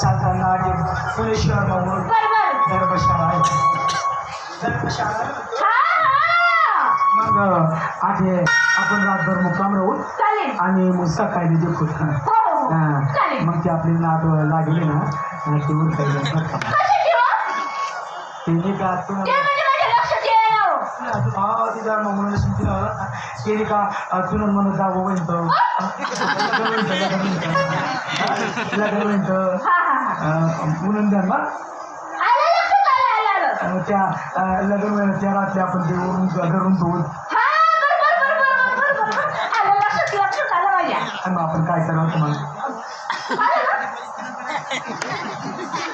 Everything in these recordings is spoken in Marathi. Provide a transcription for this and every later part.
चालताना आधी पुणेश्वर म्हणून बरोबर. धर्मशाळा आहे. धर्मशाळा? हा हा. मग आधी आपण रातभर मुक्काम राहू. आणि मग सकाळी तिथे फुटका हो हो चालेल. मग ते आपली नाद लागली ना आणि ते उरकायला फटका कशी ठेवा ते नाही का ते तुला म्हणजे हो. हा सुद्धा केली का तुला म्हणत. जावं म्हणतो लग्न म्हणतं. म्हणून द्या ना आलं लक्षात आलं आलं आलं मग त्या लग्न त्या रात्री आपण ते वरून घरून धुवून आणि मग आपण काय करावं तुम्हाला?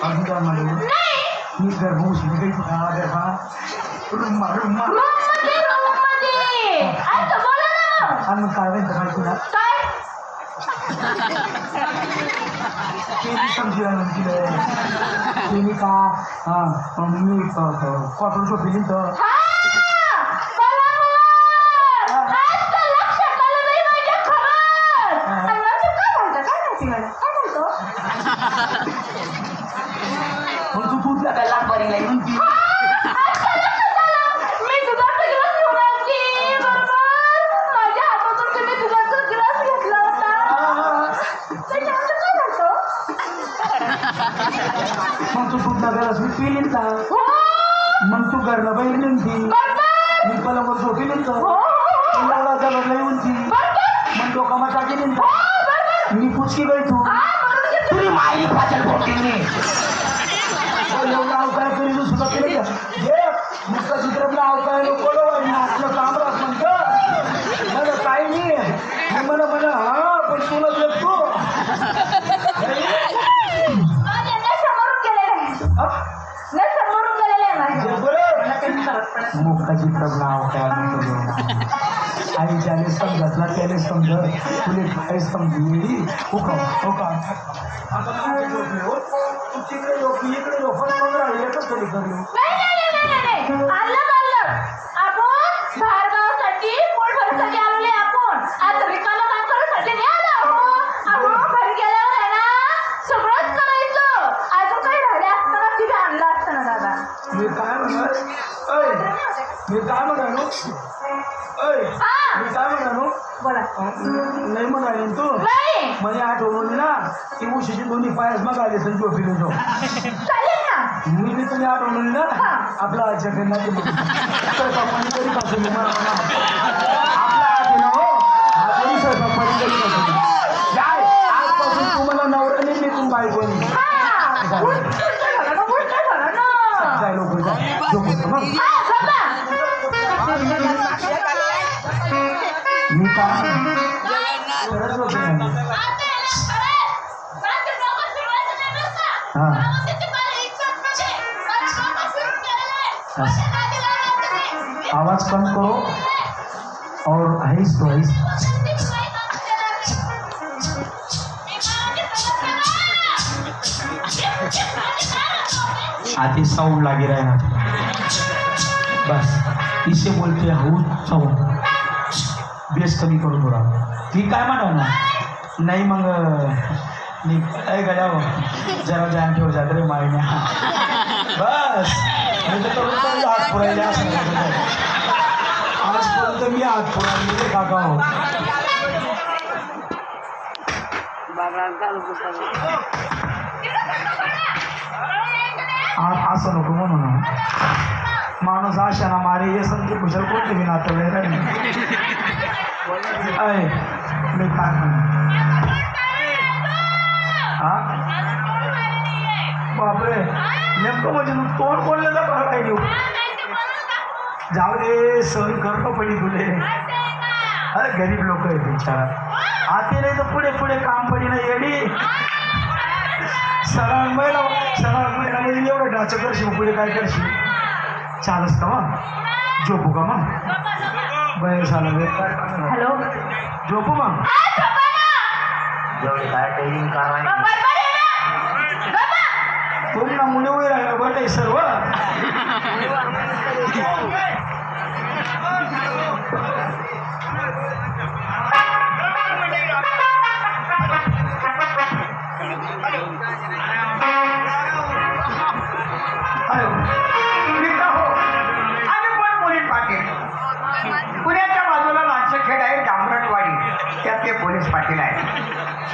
अजून काय म्हणलं? मी गर्भवून काही गर्भा रुम्मा रुम्मा. रूममध्ये रूममध्ये असं बोला ना मग आणि मग काय म्हणतं माहिती ना काय ते समजूया दिलं ते का हां मी कॉटन शोपिली तर हा बरोबर घरला बाहेर बरोबर. मी पलंगवर झोपी हो, निघतो हो, हो. एवढा जवळ येऊन ती बरोबर. मग डोका टाकी हो, निघतो बरोबर. मी पुचकी गई तू. हा, बरोबर की तुझी माई पाचल बोटीने एवढा अवकाळ करी तू सुद्धा केलं का हे मुक्त चित्रपला काय समजली हुकम हुकम आता काय झोपले हो तू तिकडे लोक इकडे लोक मग राहिले एकच तरी करू नाही, नाही, नाही, नाही, नाही. आलं, आलं. आपण बाहेरगावासाठी, पोट भरण्यासाठी आलेले आपण. आज रिकामं काम करण्यासाठी नाही आलो आहो. आपण घरी गेल्यावर आहे ना, सगळंच करायचं. अजून काही राहिले असतं ना, तिथे आणलं असतं ना दादा. मी काय म्हणणार ऐ मी काय म्हणालो. मी काय म्हणालो बोला. नाही म्हणाले तू. नाही, म्हणजे आठवण ना ती उशीची दोन्ही पायच मग आले तर झोपी तो चालेल ना. मी बी तुम्ही आठवण ना. आपला आजच्या पासून मी मला. आपला ना हो. हा तरी पासून काय? आजपासून तुम्हाला नवरा नाही मी तुम बायको नाही हा. जाय जाय आवाज कम करो और आहिस तो आधी साउंड लागे रहा है बस इसे बोलते हैं साऊंड साउंड बेस कमी करून थोडा मी काय म्हणा ना नाही मग मी काय गड्या जरा जान ठेव जात रे मायने बस. हात पुरायले आजपर्यंत मी हात पुरायले काका हो असं नको म्हणू ना. माणूस आशा ना मारे हे समजे कुशल कोणते मी नातं रे अय मी काय हा बापरे नेमकं म्हणजे मग तोंड बोललं तर बरं काय देऊ जाऊ दे सहन करतो पडी तुले अरे गरीब लोक आहे बिचारा आते नाही तर पुढे पुढे काम पडी नाही येडी सरळ महिला सरळ महिला म्हणजे एवढं डाचं करशील पुढे काय करशील चालस का मग झोपू का मग हॅलो. झोपू मग. जेवढे काय ट्रेनिंग काम आहे. तुम्ही ना मुले वगैरे राहिलं बरं आहे सर्व?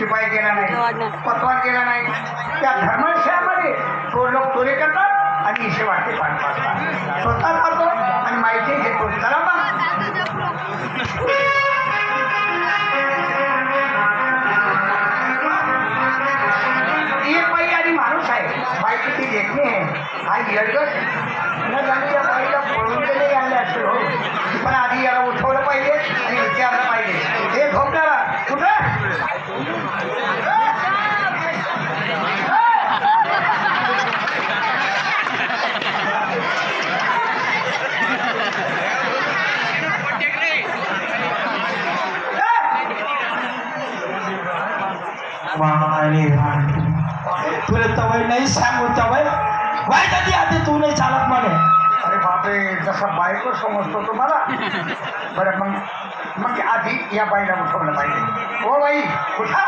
शिपाई गेला नाही. पतवार गेला नाही. त्या धर्मशामध्ये तो लोक चोरी करतात आणि इशे वाटते पाठ पाडतात. स्वतः खातो आणि माहिती घेतो. चला मग. किती देखणे हा येडगट न जाणे या बाईला पळून गेले आणले असेल हो. पण आधी याला उठवलं पाहिजे आणि विचारलं पाहिजे. हे आणि तुला तवय नाही सांगू तवय वाईट आधी आधी तू नाही चालत म्हणे अरे बापरे जसं बायको समजतो तुम्हाला बरं मग मग आधी या बाईला उठवलं पाहिजे. हो बाई उठा.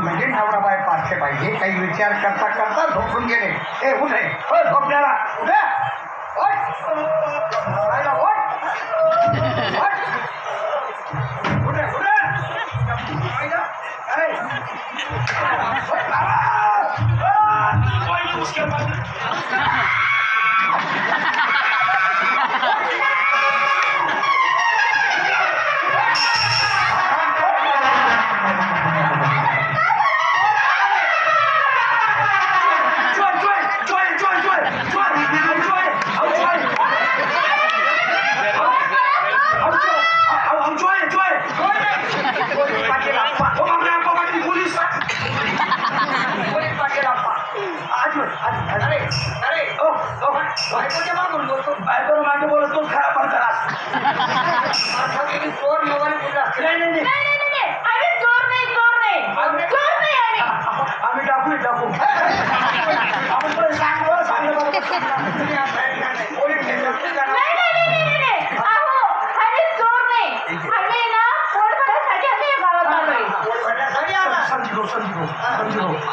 म्हणजे नवरा बाय पाचशे पाहिजे काही विचार करता करता झोपून गेले. ए उठ हो झोपण्याला. उठ. उठ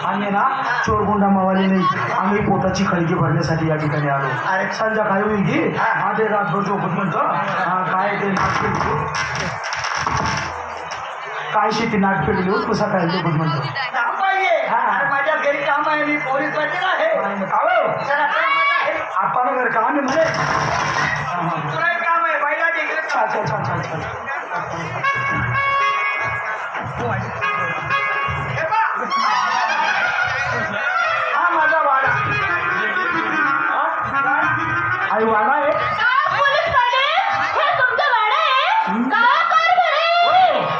आम्ही ना चोरगुंडा मावाले नाही. आम्ही पोटाची खळगी भरण्यासाठी या ठिकाणी आलो. संध्याकाळी होईल की हा. ते रातभर झोपत म्हणतो. हा काय ते नाट पेटलो काय शेती नाट पेटलो तू सकाळी झोपत म्हणतो. माझ्या घरी काम आहे. मी पोलीस पाटील आहे कावळ चला चला माझं आहे. आपण घर का? आम्ही म्हणे. तुला एक काम आहे बाईला दे इकडे. अच्छा अच्छा अच्छा अच्छा अच्छा हे पहा. हा माझा वाडा आई वाला आहे का पोलीस पाटील हे तुमचं वाडा आहे का कर बरे हो.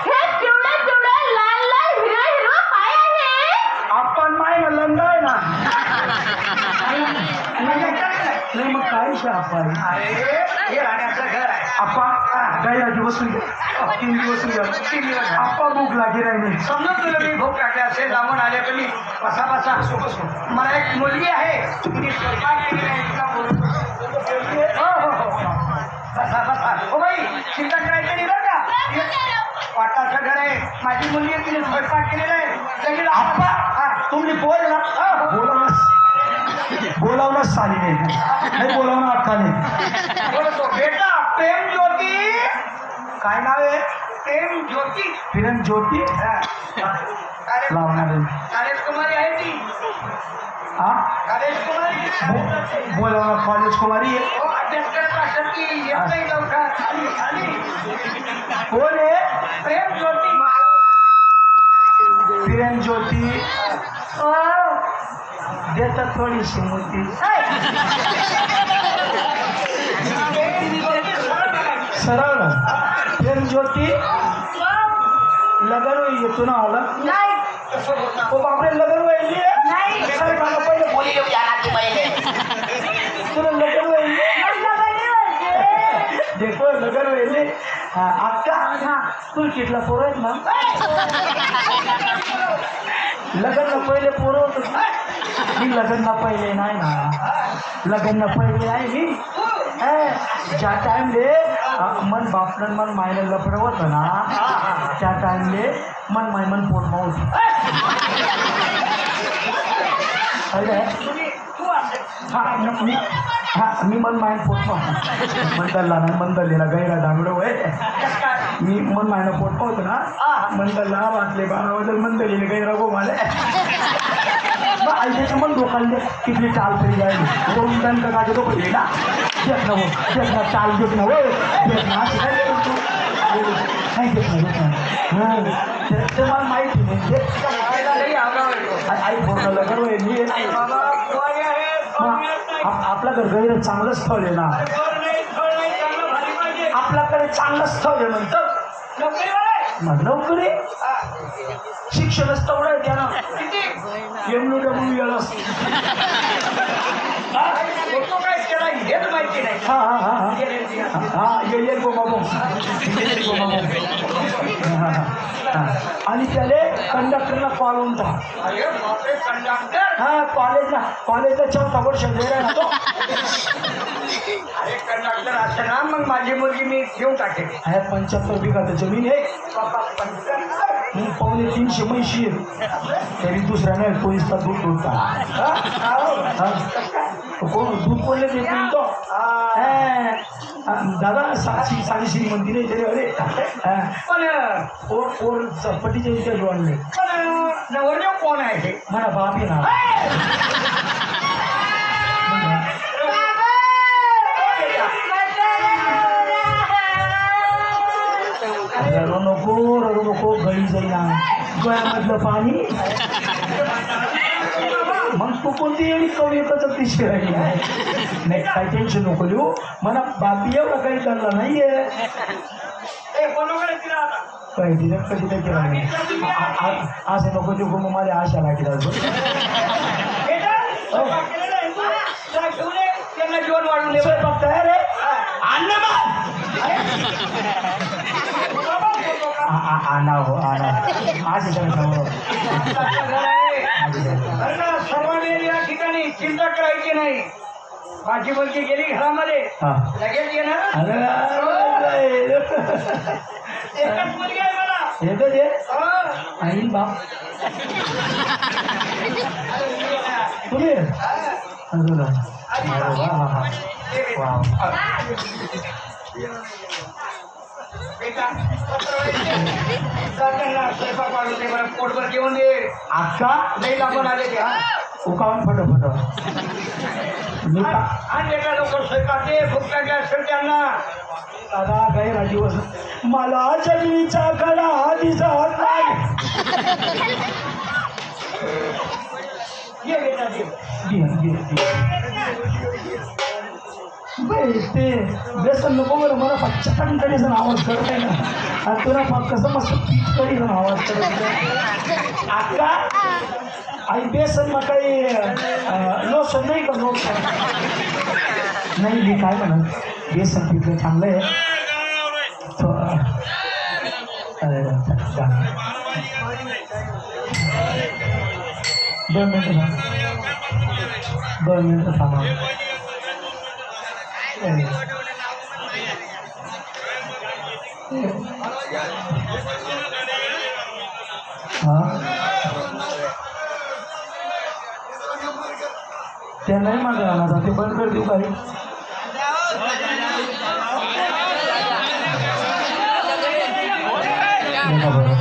हे पिवळे पिवळे लाल लाल हिरवं हिरवं काय आहे आपण माय ना लंग आहे ना माझ्या घरात आहे. नाही मग काय विषय आपण अरे हे राहण्याचं घर आहे. आपण काही आधी बसून घ्या तीन दिवस तीन दिवस. आप्पा भूक लागे राहिली समजून तुला मी भूक लागली असेल जाऊन आले तर मी बसा बसा. मला एक मुलगी आहे. तिने स्वयंपाक केलेला आहे बोलवतो. हो हो हो. बसा बसा. हो बाई चिंता करायची नाही बरं का? वाटाचं घर आहे. माझी मुलगी आहे, तिने स्वयंपाक केलेला आहे. आप्पा हा तुमने बोल ना. बोलावलं बोलावलं सालीने. नाही अक्काने. बोलतो बेटा प्रेम ज्योती. काय नाव आहे? प्रेम ज्योती. किरण ज्योती? हा. लावणार आहे. कालेश कुमारी आहे ती. हा? कालेश कुमारी आहे. हो कोण आहे? प्रेम ज्योती. किरण ज्योती. ओ देतात थोडीशी मोठी. सरळ ना. किरण ज्योती. लगन होई येतो ना नाही. ओ बापरे लगन व्हायली ती. तुला लगन व्हायली देखो लगन व्हायली हा, अक्का तू किटला पोरं आहेत ना? लग्न पहिले पोरं होतं. मी लग्न पहिले नाही ना. लग्न पहिले आहे मी. ज्या टाइमले मन बापनं मन मायला लफडं होतं ना त्या टाइमले मन माय मन पोट माऊस हा न- मी हा मी मन मायन पोटतो मंडलला ना मंडलीला गैरा दांगडो वय मी मन मायनं पोटतो होतो ना मंडलला वाचले बारा वाजल मंडलीला गैरा गो माले. मग आईच्या मन लोकांनी किती चाल तरी जाईल दोन दंड का तो पहिले ना. देत ना हो देत ना चाल देत ना हो देत ना काय? नाही देत ना देत ना हां. ते मला माहिती नाही. आई फोन वय मी बाबा, पोरी आहे, मग पोरी आहे. आप- आपल्या घर गैर चांगलं स्थळ आहे ना नाही, नाही. आपल्याकडे चांगलं स्थळ आहे म्हणतं नोकरी. शिक्षणच तेवढं आहे त्यानं. किती? एम नो डब्ल्यू एल हा? काय त्याला हेच माहिती नाही. हा हा हा हा. हा ये ये गो बाबू ये ये गो बाबू हा, हा, हा. आणि त्याले कंडक्टरला कॉल अरे कंडक्टर हा कॉलेजला कॉलेजला चौथा वर्ष गेला ना तो अरे कंडक्टर असं ना मग माझी मुलगी मी घेऊन टाकेल आहे पंच्याहत्तर बिघा जमीन आहे. मग पावणे तीनशे म्हैशी. तरी दुसऱ्याने पोलीसचा दूध दूधता हा? देत नाही तो? हा. हा. दादा साक्षी साडी श्रीमंती नाही तरी अरे हा. पण पोर पोर चपटीच्या इथे जोडले नवरदेव कोण आहे हे? म्हणा बाप ना रडू नको रडू नको गळी जाईना. गळ्यामधलं पाणी. मग तू कोणती एवढी कविताच पिशवी राहिली नाही. नाही काही टेन्शन नको लिहू. मला बापी एवढा काही करला नाहीये. आहे तिला कधी केला नाही आ- असं नको देऊ मग मला आशा लागेल ये, त्यांना जेवण वाढून. स्वयंपाक तयार आहे? आणा हो आणा आज सांगतो आमचं घर आहे. अरे ना, सर्वांनी या चिंता करायची नाही. माझी मुलगी गेली घरामध्ये. हा. लगेच येणार अरे एकच मुलगी आहे मला. येतो ते हो. आई बाप. तुम्ही? पोटभर जेवण दे. अक्का लई लागून आले ते हा. उकावून फटो फटो आणि एका लवकर स्वयंपाक लागली असेल त्यांना. दादा गैरा दिवस मला जगलीचा कडा दिसत ते बेसन नको बरं मला फक्त कंटाळी जण आवाज करत आहे ना तुला फक्त कसं मस्त पिचकरी जण आवाज करत आहे. अक्का आई बेसन मग काही लोसन नाही का लोसन नाही मी काय म्हणत बेसन पिकलं चांगलं दोन मिनटं दोन मिनटं थांबा. ते नाही माझं आता ते बंद कर देऊ काही बघा बरं